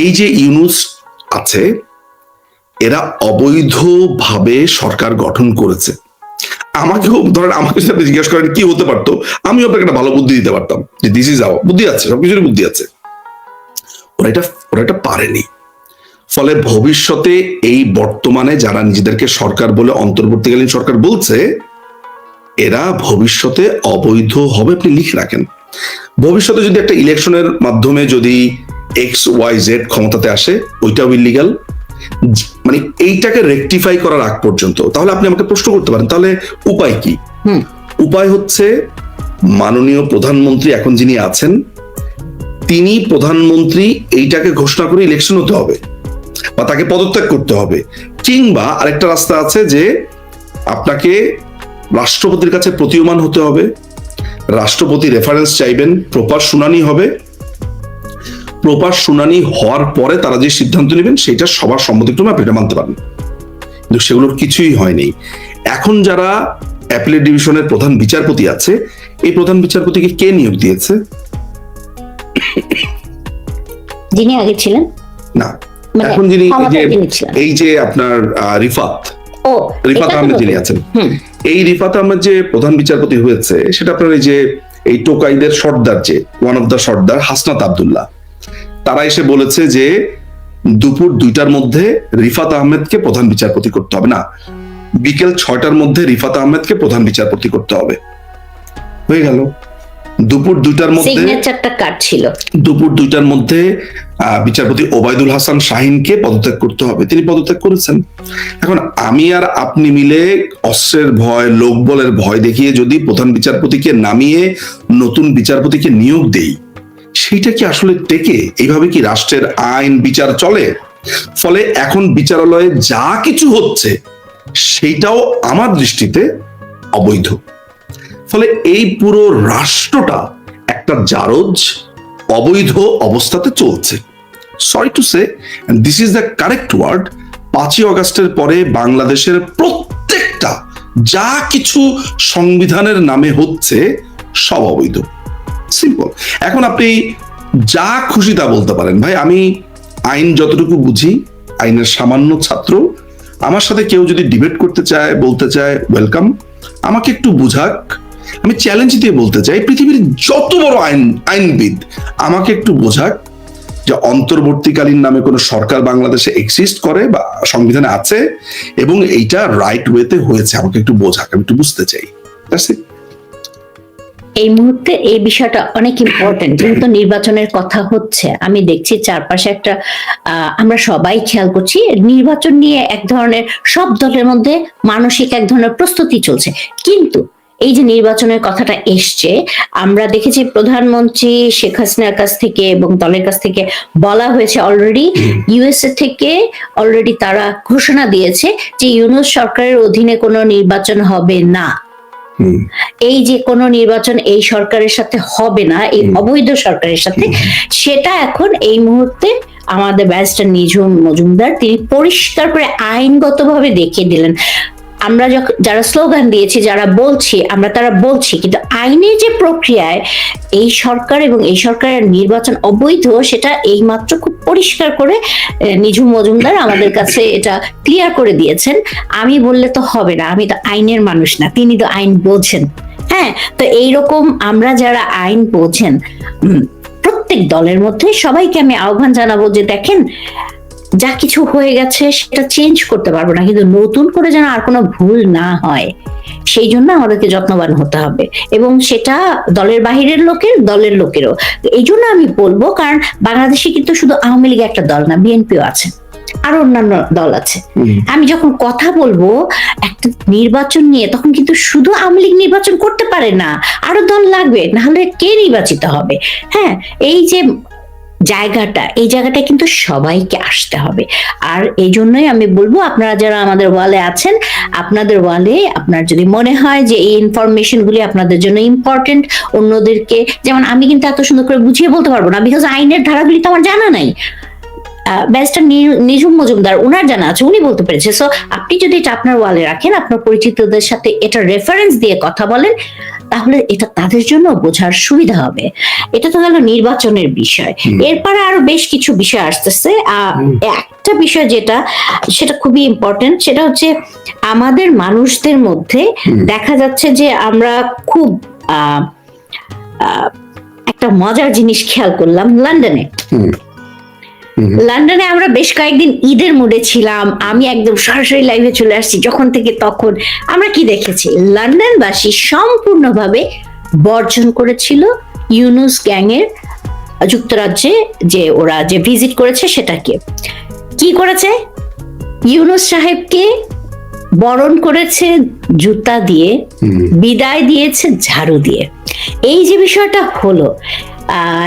এই যে ইউনুস আছে, এরা অবৈধভাবে সরকার গঠন করেছে। আমাকেও, ধরেন আমাকে আপনি জিজ্ঞেস করেন, কি হতে পারতো? আমিও আপনাকে একটা ভালো বুদ্ধি দিতে পারতাম যে দিস ইজ আওয়ার বুদ্ধি আছে, সবকিছুরই বুদ্ধি আছে। ওরা এটা ওরা এটা পারেনি। ফলে ভবিষ্যতে এই বর্তমানে যারা নিজেদেরকে সরকার বলে অন্তর্বর্তীকালীন সরকার বলছে, এরা ভবিষ্যতে অবৈধ হবে, আপনি লিখে রাখেন। ভবিষ্যতে যদি একটা ইলেকশনের মাধ্যমে যদি এক্স ওয়াই জেড ক্ষমতাতে আসে ওইটাও ইলিগাল মানে এইটাকে রেকটিফাই করার আগ পর্যন্ত। তাহলে আপনি আমাকে প্রশ্ন করতে পারেন তাহলে উপায় কি? হুম। উপায় হচ্ছে মাননীয় প্রধানমন্ত্রী এখন যিনি আছেন তিনি প্রধানমন্ত্রী এইটাকে ঘোষণা করে ইলেকশন হতে হবে বা তাকে পদত্যাগ করতে হবে। কিংবা আরেকটা রাস্তা আছে যে আপনাকে রাষ্ট্রপতির কাছে প্রতীয়মান হতে হবে রাষ্ট্রপতি রেফারেন্স চাইবেন প্রপার শুনানি হবে প্রপার শুনানি হওয়ার পরে তারা যে সিদ্ধান্ত নেবেন সেটা সবার সম্মতিক্রমে আপনি এটা মানতে পারেন কিন্তু সেগুলোর কিছুই হয়নি। এখন যারা অ্যাপিলেট ডিভিশনের প্রধান বিচারপতি আছে এই প্রধান বিচারপতিকে কে নিয়োগ দিয়েছে? যিনি আগে ছিলেন? না। মানে এখন যিনি এই যে আপনার রিফাত। ও রিফাত আহমেদ যিনি আছেন। এই রিফাত আহমেদ যে প্রধান বিচারপতি হয়েছে সেটা আপনার এই যে এই টোকাইদের সর্দার যে ওয়ান অফ দ্য সর্দার হাসনাত আব্দুল্লাহ। তারা এসে বলেছে যে দুপুর দুইটার মধ্যে রিফাত আহমেদকে প্রধান বিচারপতি করতে হবে। না বিকেল ছয়টার মধ্যে রিফাত আহমেদকে প্রধান বিচারপতি করতে হবে। হয়ে গেল। দুপুর দুইটার মধ্যে ছিল? দুপুর দুইটার মধ্যে আহ, বিচারপতি ওবায়দুল হাসান শাহিনকে পদত্যাগ করতে হবে। তিনি পদত্যাগ করেছেন। এখন আমি আর আপনি মিলে অস্ত্রের ভয় লোকবলের ভয় দেখিয়ে যদি প্রধান বিচারপতিকে নামিয়ে নতুন বিচারপতিকে নিয়োগ দেই সেইটা কি আসলে টেকে এইভাবে কি রাষ্ট্রের আইন বিচার চলে? ফলে এখন বিচারালয়ে যা কিছু হচ্ছে, সেইটাও আমার দৃষ্টিতে অবৈধ। ফলে এই পুরো রাষ্ট্রটা একটা জারজ, অবৈধ অবস্থাতে চলছে। Sorry to say this is the correct word পাঁচই অগস্টের পরে বাংলাদেশের প্রত্যেকটা যা কিছু সংবিধানের নামে হচ্ছে সব অবৈধ। সিম্পল এখন আপনি যা খুশি তা বলতে পারেন। ভাই, আমি আইন যতটুকু বুঝি, আইনের সামান্য ছাত্র, আমার সাথে কেউ যদি ডিবেট করতে চায়, বলতে চায় ওয়েলকাম আমাকে একটু বুঝাক। আমি চ্যালেঞ্জ দিয়ে বলতে চাই, পৃথিবীর যত বড় আইন, আইনবিদ, আমাকে একটু বোঝাক যে অন্তর্বর্তীকালীন নামে কোনো সরকার বাংলাদেশে এক্সিস্ট করে বা সংবিধানে আছে এবং এইটা রাইট ওয়েতে হয়েছে। আমাকে একটু বোঝাক, আমি একটু বুঝতে চাই। It. এই মুহূর্তে এই বিষয়টা অনেক ইম্পর্টেন্ট যেহেতু নির্বাচনের কথা হচ্ছে, আমি দেখছি চারপাশে একটা আমরা সবাই খেয়াল করছি, নির্বাচন নিয়ে এক ধরনের, সব দলের মধ্যে মানসিক এক ধরনের প্রস্তুতি চলছে। কিন্তু এই যে নির্বাচনের কথাটা এসছে, আমরা দেখেছি প্রধানমন্ত্রী শেখ হাসিনার কাছ থেকে এবং দলের কাছ থেকে বলা হয়েছে অলরেডি ইউএসএ থেকে অলরেডি তারা ঘোষণা দিয়েছে যে ইউনুস সরকারের অধীনে কোনো নির্বাচন হবে না। এই যে কোনো নির্বাচন এই সরকারের সাথে হবে না এই অবৈধ সরকারের সাথে সেটা এখন এই মুহূর্তে আমাদের ব্যারিস্টার নিঝুম মজুমদার তিনি পরিষ্কার করে আইনগতভাবে দেখিয়ে দিলেন। আমরা যারা স্লোগান দিয়েছি, যারা বলছি, আমরা তারা বলছি। কিন্তু আইনের যে প্রক্রিয়ায় এই সরকার এবং এই সরকারের নির্বাচন অবৈধ, সেটা এইমাত্র খুব পরিষ্কার করে নিঝুম মজুমদার আমাদের কাছে এটা ক্লিয়ার করে দিয়েছেন। আমি বললে তো হবে না, আমি তো আইনের মানুষ না, তিনি তো আইন বোঝেন। হ্যাঁ তো এইরকম আমরা যারা আইন বোঝেন প্রত্যেক দলের মধ্যে সবাইকে আমি আহ্বান জানাব যে দেখেন যা কিছু হয়ে গেছে সেটা চেঞ্জ করতে পারব না। কিন্তু নতুন করে যেন আর কোনো ভুল না হয় সেই জন্য আমাদেরকে যত্নবান হতে হবে। এবং সেটা দলের বাহিরের লোকের দলের লোকেরও। এই জন্য আমি বলব কারণ বাংলাদেশে কিন্তু শুধু আওয়ামী লীগ একটা দল না বিএনপিও আছে। আর অন্যান্য দল আছে। আমি যখন কথা বলব একটা নির্বাচন নিয়ে তখন কিন্তু শুধু আওয়ামী লীগ নির্বাচন করতে পারে না আরও দল লাগবে নাহলে কে নির্বাচিত হবে? হ্যাঁ এই যে জায়গাটা, এই জায়গাটা কিন্তু সবাইকে আসতে হবে। আর এই জন্যই আমি বলব, আপনারা যারা আমাদের ওয়ালে আছেন, আপনাদের ওয়ালে আপনার যদি মনে হয় যে এই ইনফরমেশন গুলি আপনাদের জন্য ইম্পর্টেন্ট অন্যদেরকে, যেমন আমি কিন্তু এত সুন্দর করে বুঝিয়ে বলতে পারব না বিকজ আইনের ধারাগুলি তো আমার জানা নাই। ব্যারিস্টার নিঝুম মজুমদার ওনার জানা আছে উনি বলতে পেরেছে সো আপনি যদি এটা আপনার ওয়ালে রাখেন আপনার পরিচিতদের সাথে এটা রেফারেন্স দিয়ে কথা বলেন তাহলে এটা তাদের জন্য বোঝার সুবিধা হবে। এটা তো গেল নির্বাচনের বিষয়। এরপরে আরও বেশ কিছু বিষয় আসতেছে। একটা বিষয় যেটা সেটা খুবই ইম্পর্টেন্ট সেটা হচ্ছে আমাদের মানুষদের মধ্যে দেখা যাচ্ছে যে আমরা খুব আহ, আহ, একটা মজার জিনিস খেয়াল করলাম লন্ডনে। লন্ডনে আমরা বেশ কয়েকদিন ঈদের মুডে ছিলাম। আমি একদম সরাসরি লাইভে চলে আসছি যখন থেকে তখন। আমরা কি দেখেছি? লন্ডনবাসী সম্পূর্ণভাবে বর্জন করেছিল ইউনুস গ্যাংয়ের যুক্তরাজ্যে যে ওরা যে ভিজিট করেছে সেটাকে। কি করেছে? ইউনুস সাহেবকে বরণ করেছে জুতা দিয়ে বিদায় দিয়েছে ঝাড়ু দিয়ে। এই যে বিষয়টা হলো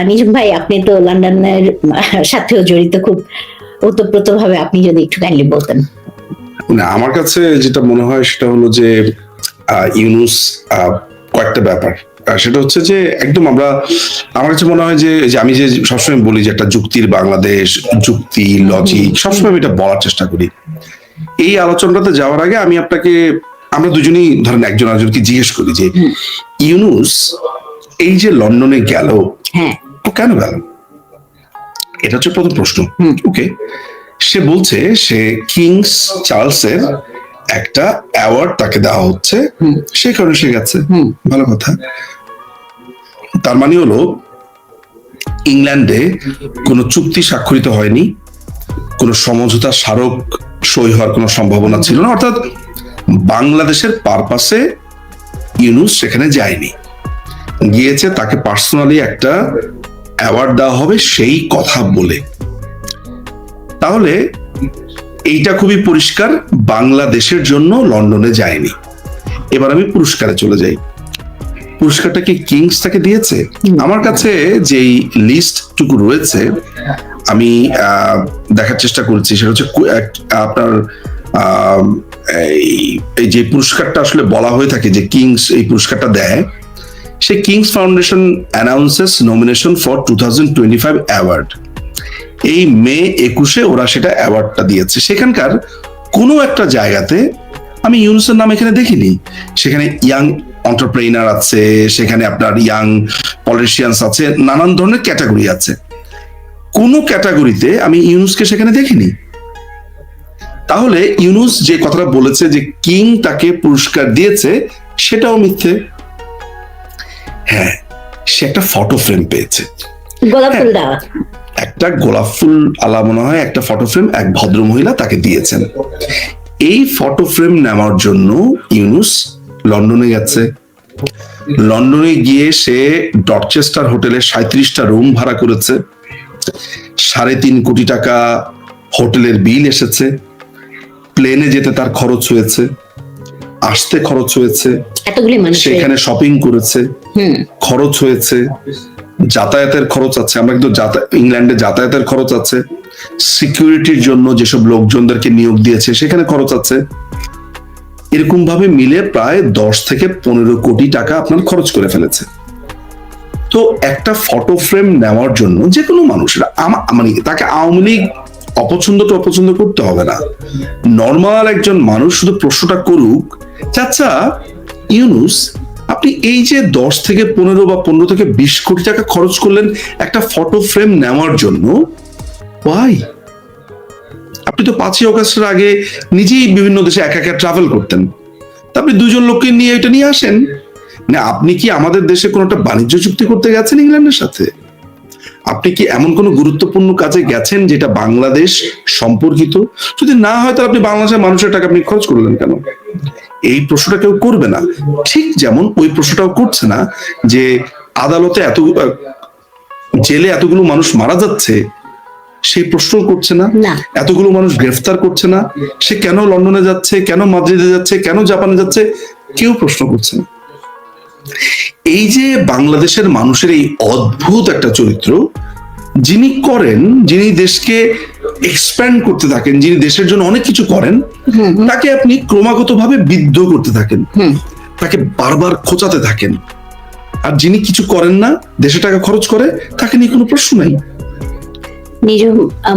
নিজম ভাই আপনি তো লন্ডনের সাথেও জড়িত খুব ওতপ্রোত ভাবে আপনি যদি একটু কাইন্ডলি বলতেন। না আমার কাছে যেটা মনে হয় সেটা হলো যে ইউনুস কয়েকটা ব্যাপার। সেটা হচ্ছে যে একদম আমরা আমার কাছে মনে হয় যে আমি যে সবসময় বলি যে একটা যুক্তির বাংলাদেশ যুক্তি লজিক সবসময় আমি এটা বলার চেষ্টা করি। এই আলোচনাটাতে যাওয়ার আগে আমি আপনাকে আমরা দুজনেই ধরেন একজন আরেকজনকে জিজ্ঞেস করি যে ইউনুস এই যে লন্ডনে গেল হ্যাঁ। ও কেন গেল? এটা হচ্ছে প্রথম প্রশ্ন। ওকে। সে বলছে সে কিংস চার্লসের একটা অ্যাওয়ার্ড তাকে দেওয়া হচ্ছে। সেই কারণে সে গেছে। ভালো কথা। তার মানে হলো ইংল্যান্ডে কোনো চুক্তি স্বাক্ষরিত হয়নি। কোনো সমঝোতা স্মারক সই হওয়ার কোনো সম্ভাবনা ছিল না। অর্থাৎ বাংলাদেশের পারপাসে ইউনুস সেখানে যায়নি। গিয়েছে তাকে পার্সোনালি একটা অ্যাওয়ার্ড দেওয়া হবে সেই কথা বলে। তাহলে এইটা খুবই পরিষ্কার বাংলাদেশের জন্য লন্ডনে যায়নি। এবার আমি পুরস্কারে চলে যাই। পুরস্কারটা কি কিংস তাকে দিয়েছে? আমার কাছে যেই লিস্ট টুকু রয়েছে আমি আহ, দেখার চেষ্টা করছি সেটা হচ্ছে আপনার এই যে পুরস্কারটা আসলে বলা হয়ে থাকে যে কিংস এই পুরস্কারটা দেয় সে Kings foundation announces nomination for two thousand twenty five award এই মে একুশে ওরা সেটা অ্যাওয়ার্ডটা দিয়েছে। সেখানকার কোনো একটা জায়গাতে আমি ইউনুসের নাম এখানে দেখিনি। সেখানে ইয়াং অন্টারপ্রেনার আছে, সেখানে আপনার ইয়াং পলিটিশিয়ানস আছে, নানান ধরনের ক্যাটাগরি আছে। কোনো ক্যাটাগরিতে আমি ইউনুসকে সেখানে দেখিনি। তাহলে ইউনুস যে কথাটা বলেছে যে কিং তাকে পুরস্কার দিয়েছে, সেটাও মিথ্যে। হ্যাঁ সে একটা ফটো ফ্রেম পেয়েছে। গোলাপ ফুল দেওয়া। একটা গোলাপ ফুল আলা মনে হয় একটা ফটো ফ্রেম এক ভদ্র মহিলা তাকে দিয়েছেন। এই ফটো ফ্রেম নেওয়ার জন্য ইউনুস লন্ডনে গেছে। লন্ডনে গিয়ে সে ডরচেস্টার হোটেলে সাঁত্রিশটা রুম ভাড়া করেছে। সাড়ে তিন কোটি টাকা হোটেলের বিল এসেছে। প্লেনে যেতে তার খরচ হয়েছে। আসতে খরচ হয়েছে। সেখানে শপিং করেছে। খরচ হয়েছে। যাতায়াতের খরচ আছে। আমরা কিন্তু ইংল্যান্ডে যাতায়াতের খরচ আছে। সিকিউরিটির জন্য যেসব লোকজনদেরকে নিয়োগ দিয়েছে সেখানে খরচ আছে। এরকম ভাবে মিলে প্রায় দশ থেকে পনেরো কোটি টাকা আপনার খরচ করে ফেলেছে। তো একটা ফটো ফ্রেম নেওয়ার জন্য যে কোনো মানুষের মানে তাকে আওয়ামী লীগ অপছন্দ তো অপছন্দ করতে হবে না। নর্মাল একজন মানুষ শুধু প্রশ্নটা করুক চাচা, ইউনুস, আপনি এই যে দশ থেকে পনেরো বা পনেরো থেকে বিশ কোটি টাকা খরচ করলেন একটা ফটো ফ্রেম নেওয়ার জন্য ওয়াই আপনি তো পাঁচই অগস্টের আগে নিজেই বিভিন্ন দেশে একা একা ট্রাভেল করতেন। আপনি দুজন লোককে নিয়ে এটা নিয়ে আসেন। না আপনি কি আমাদের দেশে কোনো একটা বাণিজ্য চুক্তি করতে গেছেন ইংল্যান্ডের সাথে? আপনি কি এমন কোনো গুরুত্বপূর্ণ কাজে গেছেন যেটা বাংলাদেশ সম্পর্কিত? যদি না হয় তাহলে আপনি বাংলাদেশের মানুষের টাকা আপনি খরচ করলেন কেন? এই প্রশ্নটা কেউ করবে না। ঠিক যেমন ওই প্রশ্নটাও করছে না যে আদালতে এত জেলে এতগুলো মানুষ মারা যাচ্ছে সেই প্রশ্ন করছে না। না। এতগুলো মানুষ গ্রেফতার করছে না। সে কেন লন্ডনে যাচ্ছে কেন মাদ্রিদে যাচ্ছে কেন জাপানে যাচ্ছে কেউ প্রশ্ন করছে না। এই যে বাংলাদেশের মানুষের এই অদ্ভুত একটা চরিত্র যিনি করেন যিনি দেশকে এক্সপ্যান্ড করতে থাকেন যিনি দেশের জন্য অনেক কিছু করেন তাকে আপনি ক্রমাগত ভাবে বিদ্ধ করতে থাকেন। তাকে বারবার খোঁচাতে থাকেন। আর যিনি কিছু করেন না দেশে টাকা খরচ করে তাকে নিয়ে কোনো প্রশ্ন নাই। নিজম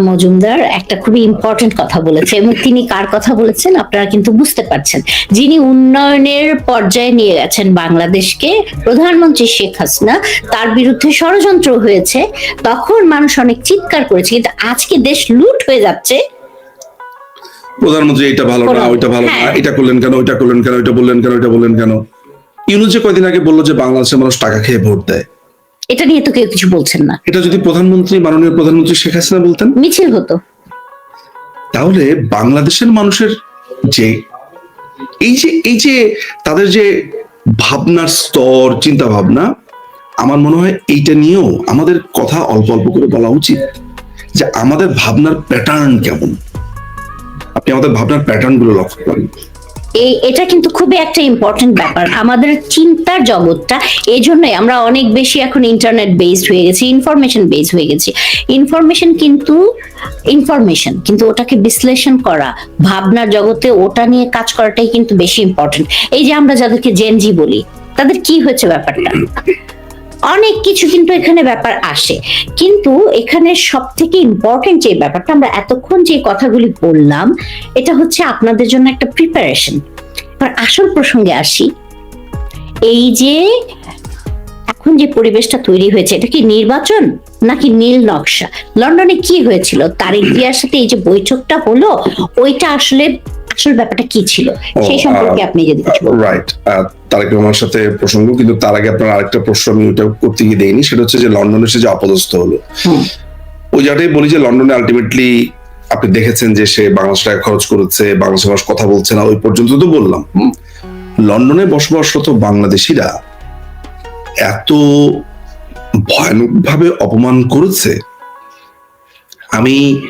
মজুমদার একটা খুবই ইম্পর্টেন্ট কথা বলেছে এবং তিনি কার কথা বলেছেন আপনারা কিন্তু বুঝতে পারছেন। যিনি উন্নয়নের পর্যায়ে নিয়ে গেছেন বাংলাদেশকে প্রধানমন্ত্রী শেখ হাসিনা তার বিরুদ্ধে ষড়যন্ত্র হয়েছে তখন মানুষ অনেক চিৎকার করেছে কিন্তু আজকে দেশ লুট হয়ে যাচ্ছে। প্রধানমন্ত্রী এটা ভালো না ওইটা ভালো না হ্যাঁ। এটা করলেন কেন ওইটা করলেন কেন ওইটা বললেন কেন ওইটা বললেন কেন? ইউনুস যে কয়দিন আগে বলল যে বাংলাদেশের মানুষ টাকা খেয়ে ভোট দেয়। এটা নিয়ে তো কেউ কিছু বলছেন না। এটা যদি প্রধানমন্ত্রী মাননীয় প্রধানমন্ত্রী শেখ হাসিনা বলতেন? মিছিল হতো। তাহলে বাংলাদেশের মানুষের যে এই যে এই যে তাদের যে ভাবনার স্তর চিন্তা ভাবনা আমার মনে হয় এইটা নিয়েও আমাদের কথা অল্প অল্প করে বলা উচিত যে আমাদের ভাবনার প্যাটার্ন কেমন। আপনি আমাদের ভাবনার প্যাটার্নগুলো লক্ষ্য করেন। এই, এটা কিন্তু খুবই একটা ইম্পর্টেন্ট ব্যাপার। আমাদের চিন্তার জগৎটা, এই জন্যই আমরা অনেক বেশি এখন ইন্টারনেট বেসড হয়ে গেছি ইনফরমেশন বেসড হয়ে গেছি। ইনফরমেশন কিন্তু ইনফরমেশন কিন্তু ওটাকে বিশ্লেষণ করা, ভাবনার জগতে ওটা নিয়ে কাজ করাটাই কিন্তু বেশি ইম্পর্টেন্ট এই যে আমরা যাদেরকে জেনজি বলি, তাদের কি হয়েছে ব্যাপারটা? অনেক কিছু কিন্তু এখানে ব্যাপার আসে। কিন্তু এখানে সব থেকে ইম্পর্টেন্ট যে ব্যাপারটা আমরা এতক্ষণ যে কথাগুলি বললাম, এটা হচ্ছে আপনাদের জন্য একটা প্রিপারেশন আসল প্রসঙ্গে আসি। এই যে এখন যে পরিবেশটা তৈরি হয়েছে এটা কি নির্বাচন নাকি নীল নকশা? লন্ডনে কি হয়েছিল? তারেক জিয়ার সাথে এই যে বৈঠকটা হলো ওইটা আসলে আসল ব্যাপারটা কি ছিল? সেই সম্পর্কে আপনি যদি কিছু রাইট তারেক রহমানের সাথে প্রসঙ্গ কিন্তু তার আগে আপনার আরেকটা প্রশ্ন আমি ওটা করতে গিয়ে দেয়নি সেটা হচ্ছে যে লন্ডনে সে যে অপদস্থ হলো। ওই জায়গাটাই বলি যে লন্ডনে আলটিমেটলি আপনি দেখেছেন যে সে বাংলাদেশ টাকা খরচ করেছে বাংলাদেশ মানুষ কথা বলছে না ওই পর্যন্ত তো বললাম। লন্ডনে বসবাসরত বাংলাদেশিরা এত ভয়ানকভাবে অপমান করেছে আমি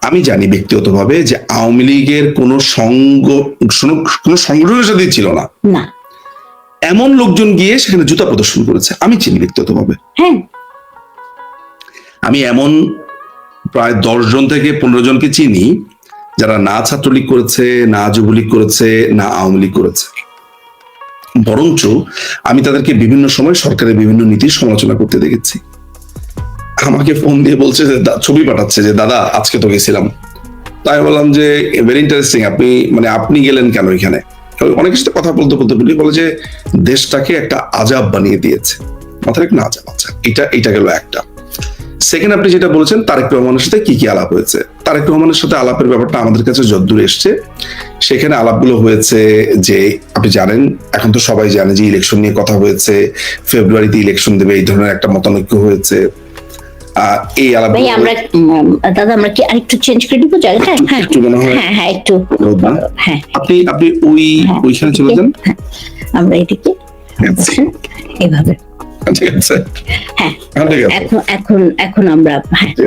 আমি জানি ব্যক্তিগতভাবে যে আওয়ামী লীগের কোন সঙ্গ কোন সংগঠনের সাথেই ছিল না। এমন লোকজন গিয়ে সেখানে জুতা প্রদর্শন করেছে আমি চিনি ব্যক্তিগতভাবে। হ্যাঁ। আমি এমন প্রায় দশ জন থেকে পনেরো জনকে চিনি যারা না ছাত্রলীগ করেছে না যুবলীগ করেছে না আওয়ামী লীগ করেছে। বরঞ্চ আমি তাদেরকে বিভিন্ন সময় সরকারের বিভিন্ন নীতির সমালোচনা করতে দেখেছি। আমাকে ফোন দিয়ে বলছে যে ছবি পাঠাচ্ছে যে, দাদা, আজকে তো গেছিলাম। তাই বললাম যে ভেরি ইন্টারেস্টিং আপনি মানে আপনি গেলেন কেন এখানে? অনেকের সাথে কথা বলতে বলতে বলি, বলে যে, দেশটাকে একটা আজাব বানিয়ে দিয়েছে। মাথায় না আজাব আচ্ছা এটা এটা গেল একটা। সেকেন্ড আপনি যেটা বলেছেন তারেক রহমানের সাথে কি কি আলাপ হয়েছে? তারেক রহমানের সাথে আলাপের ব্যাপারটা আমাদের কাছে যদ্দূর এসছে। সেখানে আলাপগুলো হয়েছে যে আপনি জানেন এখন তো সবাই জানে যে ইলেকশন নিয়ে কথা হয়েছে ফেব্রুয়ারিতে ইলেকশন দেবে এই ধরনের একটা মতানৈক্য হয়েছে। এই আলাপ আমরা দাদা আমরা কি আরেকটু চেঞ্জ করে দিব জায়গাটা? হ্যাঁ একটু মনে হয়। হ্যাঁ হ্যাঁ একটু হ্যাঁ। আপনি আপনি ওই হ্যাঁ। ওইখানে চলে যান। আমরা এদিকে এভাবে। ঠিক আছে। ঠিক আছে। এখন এখন এখন আমরা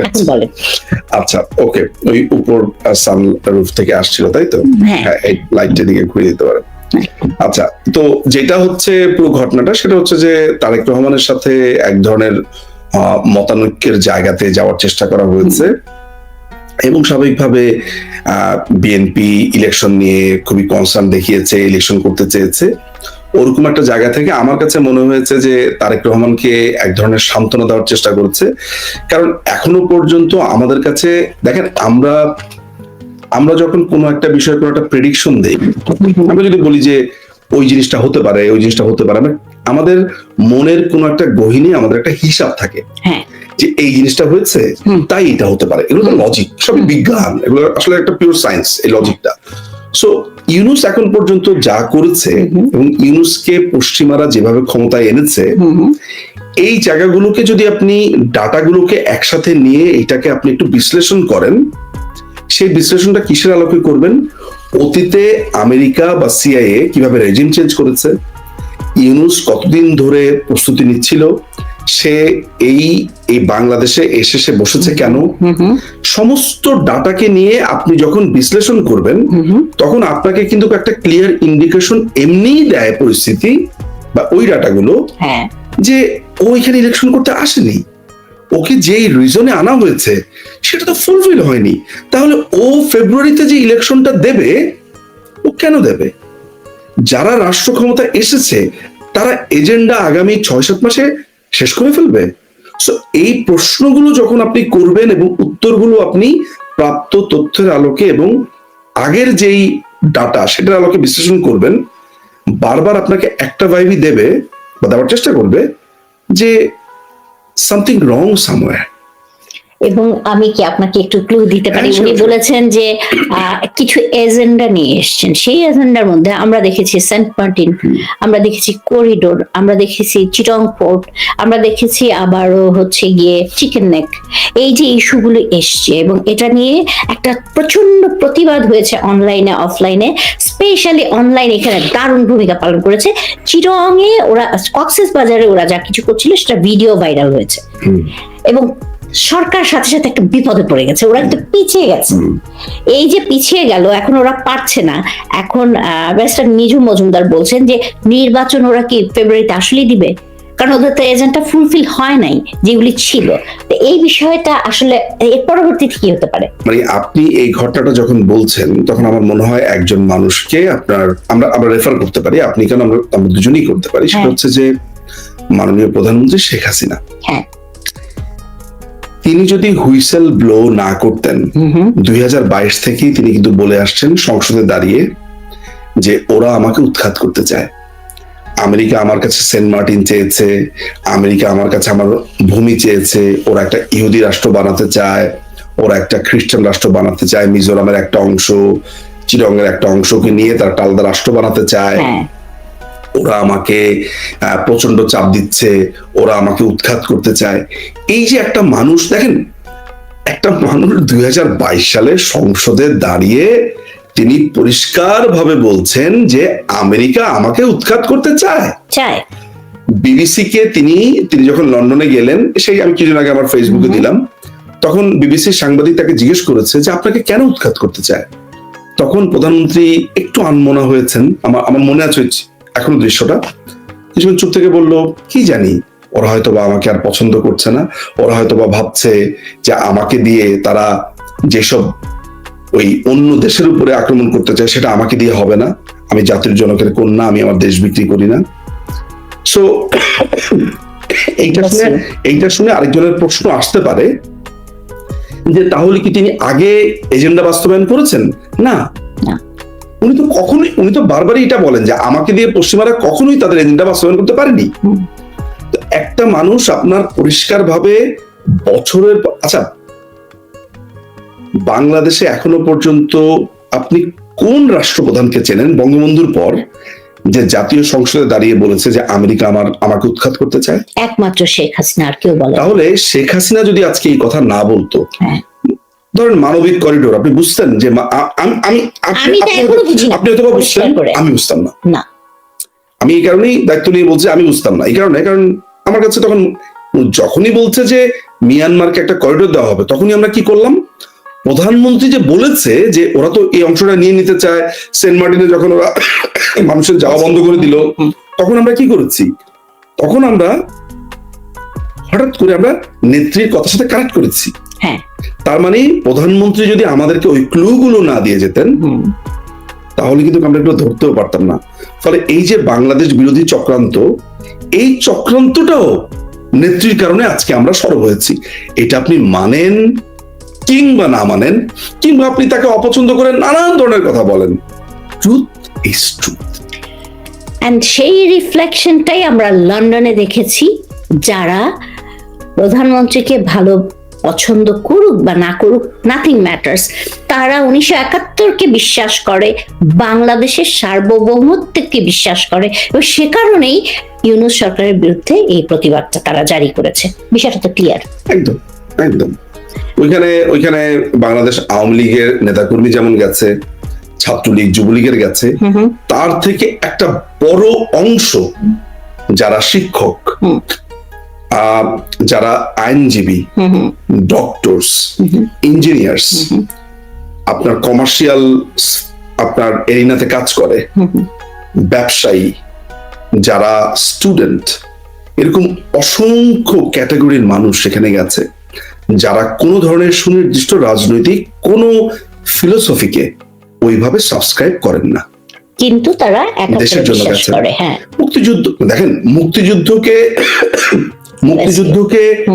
এখন বলেন। আচ্ছা ওকে ওই উপর সান রুফ থেকে আসছিল তাই তো? হ্যাঁ। হ্যাঁ এই লাইটটা দিকে ঘুরিয়ে দিতে পারেন। আচ্ছা। তো যেটা হচ্ছে পুরো ঘটনাটা সেটা হচ্ছে যে তারেক রহমানের সাথে এক ধরনের মতানৈক্যের জায়গাতে যাওয়ার চেষ্টা করা হয়েছে। এবং স্বাভাবিকভাবে বিএনপি ইলেকশন নিয়ে খুবই কনসার্ন দেখিয়েছে ইলেকশন করতে চেয়েছে। ওরকম একটা জায়গা থেকে আমার কাছে মনে হয়েছে যে তারেক রহমানকে এক ধরনের সান্ত্বনা দেওয়ার চেষ্টা করছে। কারণ এখনও পর্যন্ত আমাদের কাছে দেখেন আমরা আমরা যখন কোনো একটা বিষয়ে কোনো একটা প্রেডিকশন দেই আমরা যদি বলি যে ওই জিনিসটা হতে পারে ওই জিনিসটা হতে পারে আমাদের মনের কোনো একটা গহিনী আমাদের একটা হিসাব থাকে হ্যাঁ। যে এই জিনিসটা হয়েছে। তাই এটা হতে পারে। এগুলো তো লজিক সবই বিজ্ঞান এগুলো আসলে একটা পিওর সায়েন্স এই লজিকটা সো ইউনুস এখন পর্যন্ত যা করেছে। এবং ইউনুসকে পশ্চিমারা যেভাবে ক্ষমতায় এনেছে এই জায়গাগুলোকে যদি আপনি ডাটাগুলোকে একসাথে নিয়ে এটাকে আপনি একটু বিশ্লেষণ করেন সেই বিশ্লেষণটা কিসের আলোকে করবেন? অতীতে আমেরিকা বা সিআইএ কীভাবে রেজিম চেঞ্জ করেছে? ইউনুস কতদিন ধরে প্রস্তুতি নিচ্ছিল? সে এই এই বাংলাদেশে এসে সে বসেছে কেন? সমস্ত ডাটাকে নিয়ে আপনি যখন বিশ্লেষণ করবেন তখন আপনাকে কিন্তু একটা ক্লিয়ার ইন্ডিকেশন এমনিই দেয় পরিস্থিতি বা ওই ডাটাগুলো হ্যাঁ। যে ও এখানে ইলেকশন করতে আসেনি। ওকে যেই রিজনে আনা হয়েছে সেটা তো ফুলফিল হয়নি। তাহলে ও ফেব্রুয়ারিতে যে ইলেকশনটা দেবে ও কেন দেবে? যারা রাষ্ট্র ক্ষমতা এসেছে তারা এজেন্ডা আগামী ছয় সাত মাসে শেষ করে ফেলবে? সো এই প্রশ্নগুলো যখন আপনি করবেন এবং উত্তরগুলো আপনি প্রাপ্ত তথ্যের আলোকে এবং আগের যেই ডাটা সেটার আলোকে বিশ্লেষণ করবেন, বারবার আপনাকে একটা ভাইবি দেবে বা দেওয়ার চেষ্টা করবে যে সামথিং রং সামওয়্যার এবং আমি কি আপনাকে একটু ক্লু দিতে পারি? হ্যাঁ, উনি. বলেছেন যে কিছু এজেন্ডা নিয়ে এসেছেন। সেই এজেন্ডার মধ্যে আমরা দেখেছি সেন্ট মার্টিন আমরা দেখেছি করিডোর আমরা দেখেছি চিটং পোর্ট আমরা দেখেছি আবারও হচ্ছে গিয়ে চিকেন নেক এই যে ইস্যুগুলো এসছে এবং এটা নিয়ে একটা প্রচণ্ড প্রতিবাদ হয়েছে অনলাইনে অফলাইনে স্পেশালি অনলাইন এখানে দারুণ ভূমিকা পালন করেছে। চিটং এ ওরা কক্সেস বাজারে ওরা যা কিছু করছিল সেটা ভিডিও ভাইরাল হয়েছে। এবং সরকার সাথে সাথে একটা বিপদে পড়ে গেছে ওরা একটু পিছিয়ে গেছে। এই যে পিছিয়ে গেল এখন ওরা পারছে না। এখন ব্যারিস্টার নিজু মজুমদার বলছেন যে নির্বাচন ওরা কি ফেব্রুয়ারিতে আসলেই দিবে? কারণ ওদের তো এজেন্টটা ফুলফিল হয় নাই যেগুলি ছিল। তো এই বিষয়টা আসলে এর পরবর্তীতে কি হতে পারে? মানে আপনি এই ঘটনাটা যখন বলছেন তখন আমার মনে হয় একজন মানুষকে আপনার আমরা আমরা রেফার করতে পারি। আপনি কেন আমরা আমরা দুজনেই করতে পারি? সেটা হ্যাঁ। হচ্ছে যে মাননীয় প্রধানমন্ত্রী শেখ হাসিনা। হ্যাঁ। তিনি যদি হুইসেল ব্লো না করতেন দুই থেকেই তিনি কিন্তু বলে আসছেন সংসদে দাঁড়িয়ে যে ওরা আমাকে উৎখাত করতে চায়। আমেরিকা আমার কাছে সেন্ট মার্টিন চেয়েছে আমেরিকা আমার কাছে আমার ভূমি চেয়েছে ওরা একটা ইহুদি রাষ্ট্র বানাতে চায় ওরা একটা খ্রিস্টান রাষ্ট্র বানাতে চায় মিজোরামের একটা অংশ চিরঙ্গের একটা অংশকে নিয়ে তারা আলাদা রাষ্ট্র বানাতে চায়। হ্যাঁ। ওরা আমাকে প্রচণ্ড চাপ দিচ্ছে ওরা আমাকে উৎখাত করতে চায়। এই যে একটা মানুষ দেখেন একটা মানুষ দুই সালে সংসদে দাঁড়িয়ে তিনি পরিষ্কার ভাবে বলছেন যে আমেরিকা আমাকে উৎখাত করতে চায়। চায়। বিবিসি কে তিনি তিনি যখন লন্ডনে গেলেন সেই আমি কিছুদিন আগে আমার ফেসবুকে দিলাম তখন বিবিসির সাংবাদিক তাকে জিজ্ঞেস করেছে যে আপনাকে কেন উৎখাত করতে চায়? তখন প্রধানমন্ত্রী একটু আনমনা হয়েছেন আমার আমার মনে আছে এখনও দৃশ্যটা। কিছুক্ষণ চুপ থেকে বলল কি জানি ওরা হয়তো বা আমাকে আর পছন্দ করছে না। ওরা হয়তো বা ভাবছে যে আমাকে দিয়ে তারা যেসব ওই অন্য দেশের উপরে আক্রমণ করতে চায় সেটা আমাকে দিয়ে হবে না। আমি জাতির জনকের কন্যা আমি আমার দেশ বিক্রি করি না। সো এইটা শুনে এইটা শুনে আরেকজনের প্রশ্ন আসতে পারে যে তাহলে কি তিনি আগে এজেন্ডা বাস্তবায়ন করেছেন? না না। উনি তো কখনোই উনি তো বারবারই এটা বলেন যে আমাকে দিয়ে পশ্চিমারা কখনোই তাদের এজেন্ডা বাস্তবায়ন করতে পারেনি। তো একটা মানুষ আপনার পরিষ্কার ভাবে বছরের আচ্ছা বাংলাদেশে এখনও পর্যন্ত আপনি কোন রাষ্ট্রপ্রধানকে চেনেন? বঙ্গবন্ধুর পর যে জাতীয় সংসদে দাঁড়িয়ে বলেছে যে আমেরিকা আমার আমাকে উৎখাত করতে চায়? একমাত্র শেখ হাসিনা আর কেউ বলে তাহলে শেখ হাসিনা যদি আজকে এই কথা না বলতো হ্যাঁ। ধরেন মানবিক করিডোর আপনি বুঝতেন যে আমি আপনি হয়তো- বুঝতেন আমি বুঝতাম না। আমি এই কারণেই দায়িত্ব নিয়ে বলছি আমি বুঝতাম না। এই কারণে কারণ আমার কাছে তখন যখনই বলছে যে মিয়ানমারকে একটা করিডোর দেওয়া হবে তখনই আমরা কি করলাম? প্রধানমন্ত্রী যে বলেছে যে ওরা তো এই অংশটা নিয়ে নিতে চায় সেন্ট মার্টিনে যখন ওরা মানুষের যাওয়া বন্ধ করে দিল তখন আমরা কি করেছি? তখন আমরা হঠাৎ করে আমরা নেত্রীর কথার সাথে কানেক্ট করেছি। হ্যাঁ। তার মানে প্রধানমন্ত্রী যদি আমাদেরকে ওই ক্লু গুলো না দিয়ে যেতেন তাহলে কিন্তু আমরা এগুলো ধরতেও পারতাম না। ফলে এই যে বাংলাদেশ বিরোধী চক্রান্ত এই চক্রান্তটাও নেত্রীর কারণে আজকে আমরা সরব হয়েছি। এটা আপনি মানেন কিংবা না মানেন কিংবা আপনি তাকে অপছন্দ করেন নানান ধরনের কথা বলেন ট্রুথ ইজ ট্রুথ অ্যান্ড সেই রিফ্লেকশনটাই আমরা লন্ডনে দেখেছি যারা প্রধানমন্ত্রীকে ভালো পছন্দ করুক বা না করুক নাথিং ম্যাটার্স তারা উনিশশো একাত্তরকে বিশ্বাস করে বাংলাদেশের সার্বভৌমত্বকে বিশ্বাস করে এবং সে কারণেই ইউনুস সরকারের বিরুদ্ধে এই প্রতিবাদটা তারা জারি করেছে। বিষয়টা তো ক্লিয়ার একদম একদম। ওইখানে ওইখানে বাংলাদেশ আওয়ামী লীগের নেতাকর্মী যেমন গেছে ছাত্রলীগ যুবলীগের গেছে তার থেকে একটা বড় অংশ যারা শিক্ষক যারা আইনজীবী ডক্টরস ইঞ্জিনিয়ার্স আপনার কমার্শিয়াল আপনার এরিনাতে কাজ করে ব্যবসায়ী যারা স্টুডেন্ট এরকম অসংখ্য ক্যাটাগরির মানুষ সেখানে গেছে যারা কোনো ধরনের সুনির্দিষ্ট রাজনৈতিক কোনো ফিলোসফিকে ওইভাবে সাবস্ক্রাইব করেন না। কিন্তু তারা দেশের জন্য হ্যাঁ। মুক্তিযুদ্ধ দেখেন মুক্তিযুদ্ধকে মুক্তিযুদ্ধকে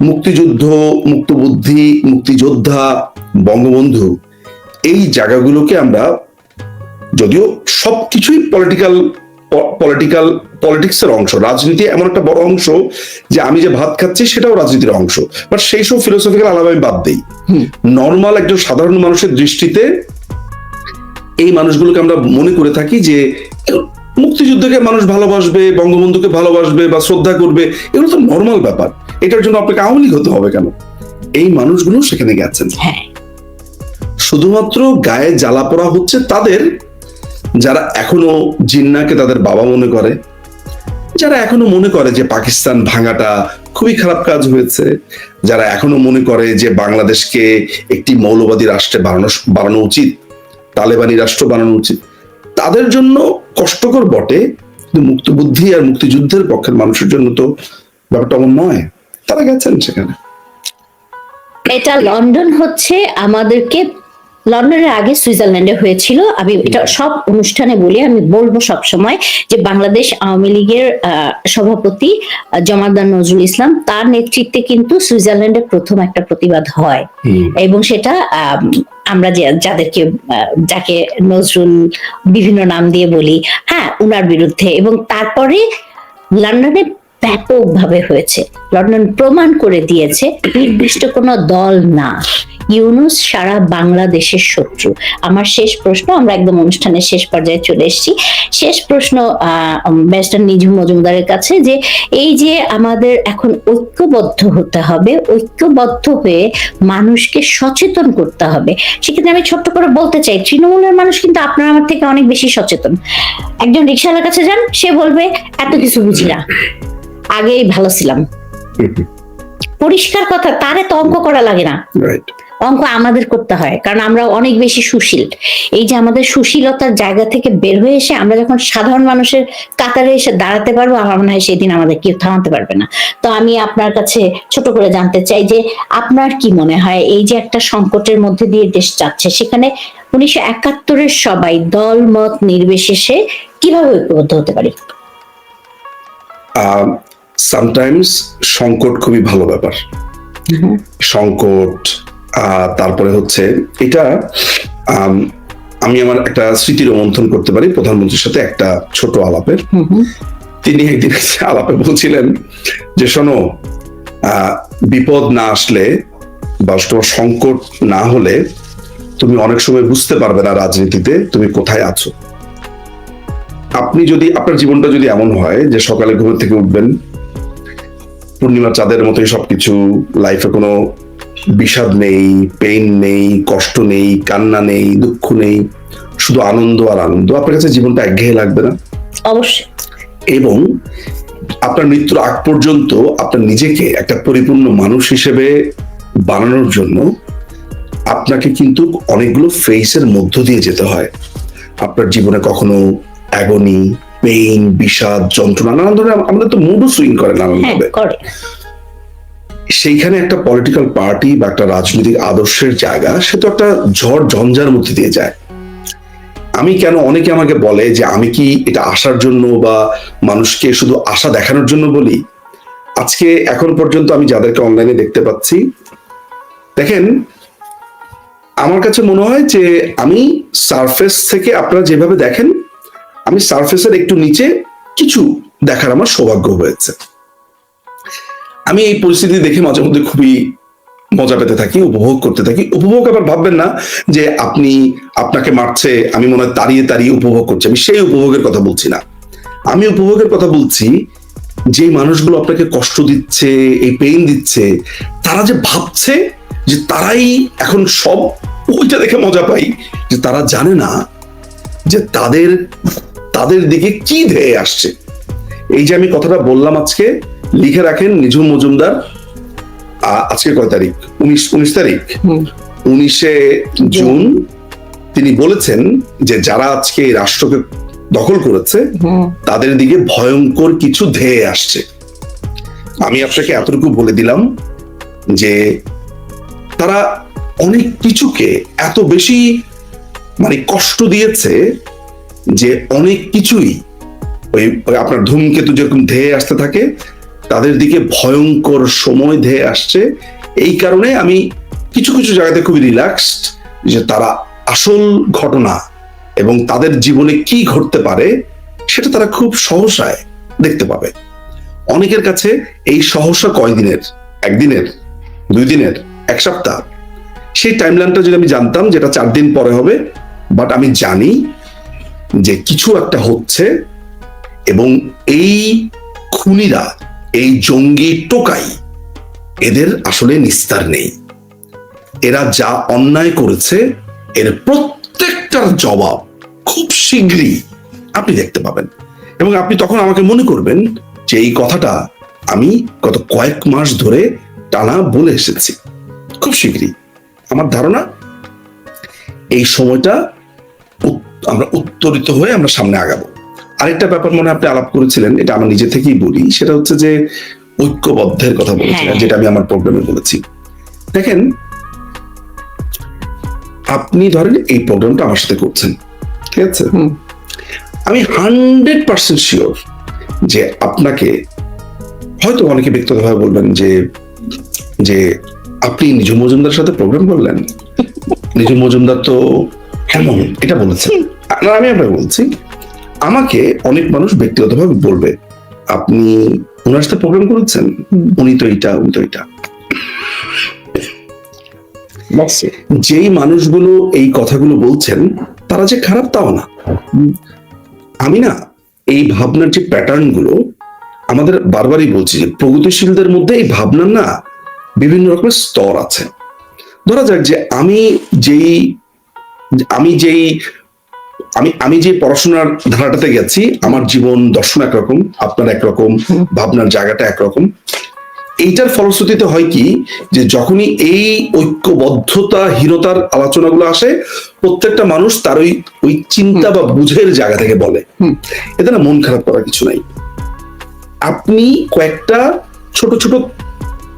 মুক্তিযুদ্ধ মুক্তবুদ্ধি মুক্তিযোদ্ধা বঙ্গবন্ধু এই জায়গাগুলোকে আমরা যদিও সবকিছুই পলিটিক্যাল পলিটিক্যাল পলিটিক্স এর অংশ রাজনীতি এমন একটা বড় অংশ যে আমি যে ভাত খাচ্ছি সেটাও রাজনীতির অংশ বাট সেই সব ফিলোসফিক্যাল আলাপ আমি বাদ দিই। নর্মাল একজন সাধারণ মানুষের দৃষ্টিতে এই মানুষগুলোকে আমরা মনে করে থাকি যে মুক্তিযুদ্ধকে মানুষ ভালোবাসবে বঙ্গবন্ধুকে ভালোবাসবে বা শ্রদ্ধা করবে এগুলো তো নর্মাল ব্যাপার। এটার জন্য আপনাকে আওয়ামী লীগ হতে হবে কেন? এই মানুষগুলো সেখানে গেছেন হ্যাঁ। শুধুমাত্র গায়ে জ্বালা পড়া হচ্ছে তাদের যারা এখনও জিন্নাকে তাদের বাবা মনে করে যারা এখনও মনে করে যে পাকিস্তান ভাঙাটা খুবই খারাপ কাজ হয়েছে যারা এখনও মনে করে যে বাংলাদেশকে একটি মৌলবাদী রাষ্ট্রে বানানো বানানো উচিত তালেবানি রাষ্ট্র বানানো উচিত তাদের জন্য কষ্টকর বটে, কিন্তু মুক্তবুদ্ধি আর মুক্তিযুদ্ধের পক্ষের মানুষের জন্য তো ব্যাপারটা অমন নয়। তারা গেছেন সেখানে। এটা লন্ডন হচ্ছে আমাদেরকে লন্ডনের আগে সুইজারল্যান্ডে হয়েছিল। আমি এটা সব অনুষ্ঠানে বলি আমি বলব সব সময় যে বাংলাদেশ আওয়ামী লীগের সভাপতি জমাদার নজরুল ইসলাম তার নেতৃত্বে কিন্তু সুইজারল্যান্ডে প্রথম একটা প্রতিবাদ হয়। এবং সেটা আম, আমরা যে যাদেরকে যাকে নজরুল বিভিন্ন নাম দিয়ে বলি হ্যাঁ উনার বিরুদ্ধে। এবং তারপরে লন্ডনে ব্যাপকভাবে হয়েছে। লন্ডন প্রমাণ করে দিয়েছে নির্দিষ্ট কোনো দল না। ইউনুস সারা বাংলাদেশের শত্রু। আমার শেষ প্রশ্ন আমরা একদম অনুষ্ঠানের শেষ পর্যায়ে চলে এসেছি। শেষ প্রশ্ন ব্যারিস্টার নিঝুম মজুমদারের কাছে যে এই যে আমাদের এখন ঐক্যবদ্ধ হতে হবে ঐক্যবদ্ধ হয়ে মানুষকে সচেতন করতে হবে সেক্ষেত্রে আমি ছোট্ট করে বলতে চাই তৃণমূলের মানুষ কিন্তু আপনার আমার থেকে অনেক বেশি সচেতন। একজন রিক্সাওয়ালার কাছে যান সে বলবে এত কিছু বুঝি না। আগেই ভালো ছিলাম। পরিষ্কার কথা তারে তো অঙ্ক করা লাগে না। রাইট অঙ্ক আমাদের করতে হয় কারণ আমরা অনেক বেশি সুশীল। এই যে আমাদের সুশীলতার জায়গা থেকে বের হয়ে এসে আমরা যখন সাধারণ মানুষের কাতারে এসে দাঁড়াতে পারব আমার মনে হয় সেদিন আমাদের কেউ থামাতে পারবে না। তো আমি আপনার কাছে ছোট করে জানতে চাই যে আপনার কি মনে হয় এই যে একটা সংকটের মধ্যে দিয়ে দেশ যাচ্ছে সেখানে উনিশশো একাত্তরের সবাই দল মত নির্বিশেষে কীভাবে ঐক্যবদ্ধ হতে পারি? সামটাইমস সংকট খুবই ভালো ব্যাপার। সংকট আহ, তারপরে হচ্ছে এটা আমি আমার একটা স্মৃতি রোমন্থন করতে পারি প্রধানমন্ত্রীর সাথে একটা ছোট আলাপের। তিনি একদিন আলাপে বলছিলেন যে শোনো বিপদ না আসলে বা সংকট না হলে তুমি অনেক সময় বুঝতে পারবে না রাজনীতিতে তুমি কোথায় আছো। আপনি যদি আপনার জীবনটা যদি এমন হয় যে সকালে ঘুম থেকে উঠবেন পূর্ণিমা চাঁদের মতোই সবকিছু লাইফে কোনো বিষাদ নেই পেইন নেই কষ্ট নেই কান্না নেই দুঃখ নেই শুধু আনন্দ আর আনন্দ। আপনার কাছে জীবনটা একঘেয়ে লাগবে না? অবশ্যই। এবং আপনার মৃত্যুর আগ পর্যন্ত আপনার নিজেকে একটা পরিপূর্ণ মানুষ হিসেবে বানানোর জন্য আপনাকে কিন্তু অনেকগুলো ফেসের মধ্য দিয়ে যেতে হয়। আপনার জীবনে কখনো অ্যাগনি পেইন বিষাদ যন্ত্রণা নানান ধরনের আমাদের তো মুডও সুইং করে নানান হ্যাঁ ভাবে করে। সেইখানে একটা পলিটিক্যাল পার্টি বা একটা রাজনৈতিক আদর্শের জায়গা, সে তো একটা ঝড় ঝঞ্ঝার মধ্যে দিয়ে যায়। আমি কেন, অনেকে আমাকে বলে যে আমি কি এটা আসার জন্য বা মানুষকে শুধু আশা দেখানোর জন্য বলি? আজকে, এখন পর্যন্ত আমি যাদেরকে অনলাইনে দেখতে পাচ্ছি, দেখেন, আমার কাছে মনে হয় যে আমি সারফেস থেকে আপনারা যেভাবে দেখেন, আমি সারফেসের একটু নিচে কিছু দেখার আমার সৌভাগ্য হয়েছে। আমি এই পরিস্থিতি দেখে মাঝে মধ্যে খুবই মজা পেতে থাকি, উপভোগ করতে থাকি। উপভোগ আবার ভাববেন না যে আপনি আপনাকে মারছে, আমি মনে হয় তাড়িয়ে তাড়িয়ে উপভোগ করছি। আমি সেই উপভোগের কথা বলছি না। আমি উপভোগের কথা বলছি যে মানুষগুলো আপনাকে কষ্ট দিচ্ছে, এই পেইন দিচ্ছে, তারা যে ভাবছে যে তারাই এখন সব, ওইটা দেখে মজা পাই, যে তারা জানে না যে তাদের তাদের দিকে কি ধেয়ে আসছে। এই যে আমি কথাটা বললাম আজকে লিখে রাখেন নিঝুম মজুমদার। আজকে কয় তারিখ? উনিশ উনিশ তারিখ? উনিশে জুন। তিনি বলেছেন যে যারা আজকে এই রাষ্ট্রকে দখল করেছে তাদের দিকে ভয়ঙ্কর কিছু ধেয়ে আসছে। আমি আপনাকে এতটুকু বলে দিলাম যে তারা অনেক কিছুকে এত বেশি মানে কষ্ট দিয়েছে যে অনেক কিছুই ওই ওই আপনার ধূমকেতু যেরকম ধেয়ে আসতে থাকে তাদের দিকে ভয়ঙ্কর সময় ধেয়ে আসছে। এই কারণে আমি কিছু কিছু জায়গাতে খুবই রিল্যাক্সড যে তারা আসল ঘটনা এবং তাদের জীবনে কি ঘটতে পারে সেটা তারা খুব সহসায় দেখতে পাবে। অনেকের কাছে এই সহসা কয়দিনের? একদিনের? দুই দিনের এক সপ্তাহ? সেই টাইমলাইনটা যদি আমি জানতাম যেটা চার দিন পরে হবে বাট আমি জানি যে কিছু একটা হচ্ছে এবং এই খুনিরা এই জঙ্গি টোকাই। এদের আসলে নিস্তার নেই। এরা যা অন্যায় করেছে, এর প্রত্যেকটার জবাব খুব শীঘ্রই আপনি দেখতে পাবেন। এবং আপনি তখন আমাকে মনে করবেন যে এই কথাটা আমি গত কয়েক মাস ধরে টানা বলে এসেছি। খুব শীঘ্রই। আমার ধারণা, এই সময়টা আমরা উত্তরিত হয়ে আমরা সামনে আগাবো। আরেকটা ব্যাপার মনে আপনি আলাপ করেছিলেন এটা আমার নিজে থেকেই বলি সেটা হচ্ছে যে ঐক্যবদ্ধের কথা বলেছিলেন হ্যাঁ। যেটা আমি আমার প্রোগ্রামে বলেছি। দেখেন আপনি ধরেন এই প্রোগ্রামটা আমার সাথে করছেন ঠিক আছে? আমি হান্ড্রেড পার্সেন্ট শিওর যে আপনাকে হয়তো অনেকে ব্যক্তিগতভাবে বলবেন যে যে আপনি নিজ মজুমদার সাথে প্রোগ্রাম করলেন। নিজ মজুমদার তো কেমন? এটা বলেছেন। আমি আপনাকে বলছি আমাকে অনেক মানুষ ব্যক্তিগতভাবে বলবে আপনি ওনার সাথে প্রোগ্রাম করেছেন? উনি তো এইটা উনি তো এইটা। যেই মানুষগুলো এই কথাগুলো বলছেন তারা যে খারাপ তাও না। আমি না এই ভাবনার যে প্যাটার্নগুলো আমাদের বারবারই বলছি যে প্রগতিশীলদের মধ্যে এই ভাবনার না বিভিন্ন রকমের স্তর আছে। ধরা যাক যে আমি যেই আমি যেই আমি আমি যে পড়াশোনার ধারাটাতে গেছি আমার জীবন দর্শন একরকম আপনার একরকম ভাবনার জায়গাটা একরকম। এইটার ফলশ্রুতিতে হয় কি যে যখনই এই ঐক্যবদ্ধতা ঐক্যবদ্ধতাহীনতার আলোচনাগুলো আসে প্রত্যেকটা মানুষ তার ওই ওই চিন্তা বা বুঝের জায়গা থেকে বলে। এতে না মন খারাপ করার কিছু নাই। আপনি কয়েকটা ছোট ছোট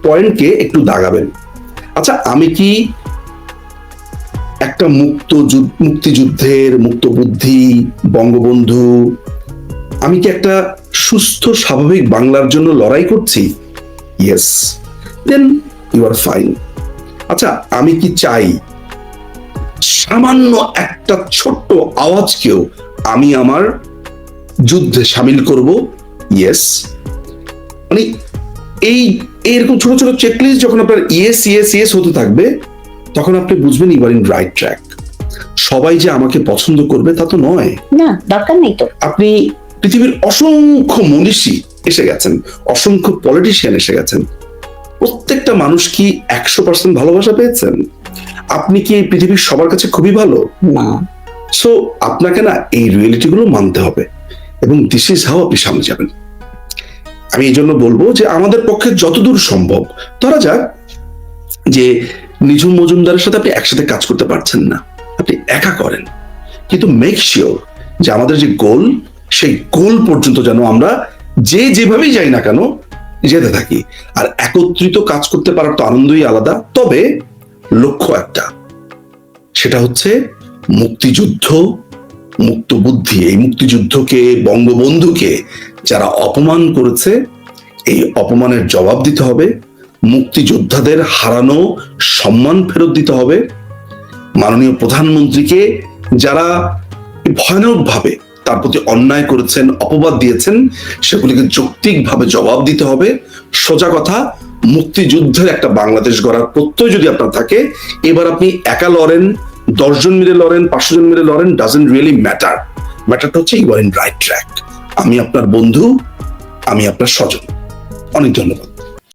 পয়েন্টকে একটু দাগাবেন। আচ্ছা আমি কি একটা মুক্ত যুদ্ধ- মুক্তিযুদ্ধের মুক্ত বুদ্ধি, বঙ্গবন্ধু। আমি কি একটা সুস্থ, স্বাভাবিক বাংলার জন্য লড়াই করছি? Yes then you are fine আচ্ছা আমি কি চাই? সামান্য একটা ছোট্ট আওয়াজকেও আমি আমার যুদ্ধে সামিল করব? ইয়েস মানে এই, এরকম ছোট ছোট চেকলিস্ট যখন আপনার ইয়েস ইয়েস ইয়েস হতে থাকবে তখন আপনি বুঝবেন you are in right track সবাই যে আমাকে পছন্দ করবে তা তো নয়। না দরকার নেই তো। আপনি পৃথিবীর অসংখ্য মনীষী এসে গেছেন অসংখ্য পলিটিশিয়ান এসে গেছেন। প্রত্যেকটা মানুষ কি একশো পার্সেন্ট ভালোবাসা পেয়েছেন? আপনি কি এই পৃথিবীর সবার কাছে খুবই ভালো? না। সো আপনাকে না এই রিয়েলিটি গুলো মানতে হবে এবং দিস ইজ হাউ আপনি সামনে যাবেন। আমি এই জন্য বলব যে আমাদের পক্ষে যতদূর সম্ভব ধরা যাক যে নিঝুম মজুমদারের সাথে আপনি একসাথে কাজ করতে পারছেন না। আপনি একা করেন। কিন্তু মেক শিওর যে আমাদের যে গোল সেই গোল পর্যন্ত যেন আমরা যে যেভাবেই যাই না কেন, যেতে থাকি। আর একত্রিত কাজ করতে পারার তো আনন্দই আলাদা। তবে লক্ষ্য একটা, সেটা হচ্ছে মুক্তিযুদ্ধ মুক্ত বুদ্ধি এই মুক্তিযুদ্ধকে, বঙ্গবন্ধুকে যারা অপমান করেছে, এই অপমানের জবাব দিতে হবে। মুক্তিযোদ্ধাদের হারানো সম্মান ফেরত দিতে হবে। মাননীয় প্রধানমন্ত্রীকে যারা ভয়ানকভাবে তার প্রতি অন্যায় করেছেন, অপবাদ দিয়েছেন, সেগুলিকে যৌক্তিকভাবে জবাব দিতে হবে। সোজা কথা, মুক্তিযুদ্ধের একটা বাংলাদেশ গড়ার প্রত্যয় যদি আপনার থাকে, এবার আপনি একা লড়েন, দশজন মিলে লড়েন, পাঁচশো জন মিলে লড়েন ডাজেন্ট রিয়েলি ম্যাটার ম্যাটারটা হচ্ছে you are in right track আমি আপনার বন্ধু, আমি আপনার স্বজন। অনেক ধন্যবাদ।